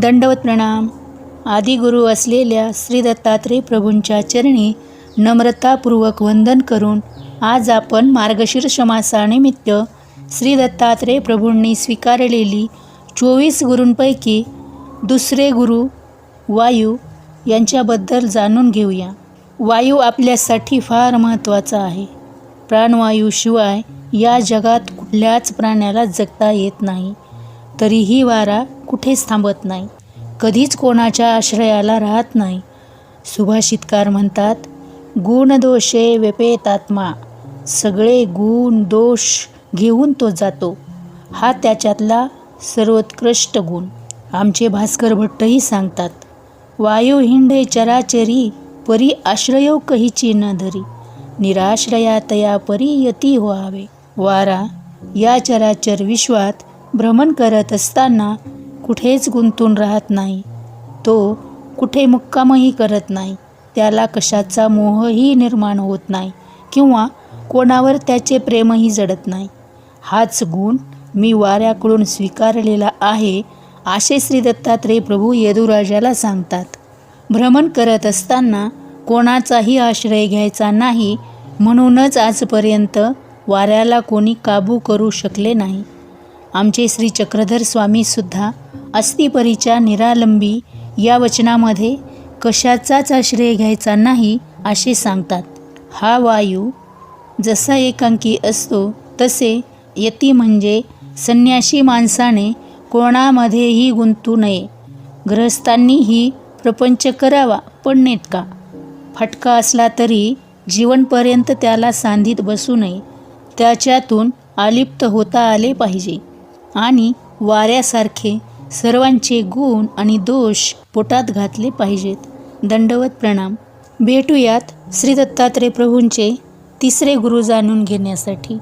दंडवत प्रणाम. आदिगुरु असलेल्या श्री दत्तात्रय प्रभूंच्या चरणी नम्रतापूर्वक वंदन करून आज आपण मार्गशीर्ष मासानिमित्त श्री दत्तात्रय प्रभूंनी स्वीकारलेली चोवीस गुरूंपैकी दुसरे गुरु वायू यांच्याबद्दल जाणून घेऊया. वायू आपल्यासाठी फार महत्त्वाचा आहे. प्राणवायूशिवाय या जगात कुठल्याच प्राण्याला जगता येत नाही. तरीही वारा कुठेच थांबत नाही. कधीच कोणाच्या आश्रयाला राहत नाही. सुभाषितकार म्हणतात गुणदोषे व्यपेतात्मा सगळे गुण दोष घेऊन तो जातो. हा त्याच्यातला सर्वोत्कृष्ट गुण. आमचे भास्कर भट्टही सांगतात वायू हिंडे चराचरी परी आश्रयो कहीची न धरी. निराश्रया तया परी यती व्हावे. वारा या चराचर विश्वात भ्रमण करत असताना कुठेच गुंतून राहत नाही. तो कुठे मुक्कामही करत नाही. त्याला कशाचा मोहही निर्माण होत नाही किंवा कोणावर त्याचे प्रेमही जडत नाही. हाच गुण मी वाऱ्याकडून स्वीकारलेला आहे असे श्री दत्तात्रय प्रभू यदुराजाला सांगतात. भ्रमण करत असताना कोणाचाही आश्रय घ्यायचा नाही म्हणूनच आजपर्यंत वाऱ्याला कोणी काबू करू शकले नाही. आमचे श्री चक्रधर स्वामीसुद्धा अस्थिपरीच्या निरालंबी या वचनामध्ये कशाचाच आश्रय घ्यायचा नाही असे सांगतात. हा वायू जसा एकांकी असतो तसे यती म्हणजे संन्याशी माणसाने कोणामध्येही गुंतू नये. गृहस्थांनीही प्रपंच करावा पण नेटका. फटका असला तरी जीवनपर्यंत त्याला सांधीत बसू नये. त्याच्यातून आलिप्त होता आले पाहिजे. आणि वाऱ्यासारखे सर्वांचे गुण आणि दोष पोटात घातले पाहिजेत. दंडवत प्रणाम. भेटूयात श्री दत्तात्रय प्रभूंचे तिसरे गुरु जाणून घेण्यासाठी.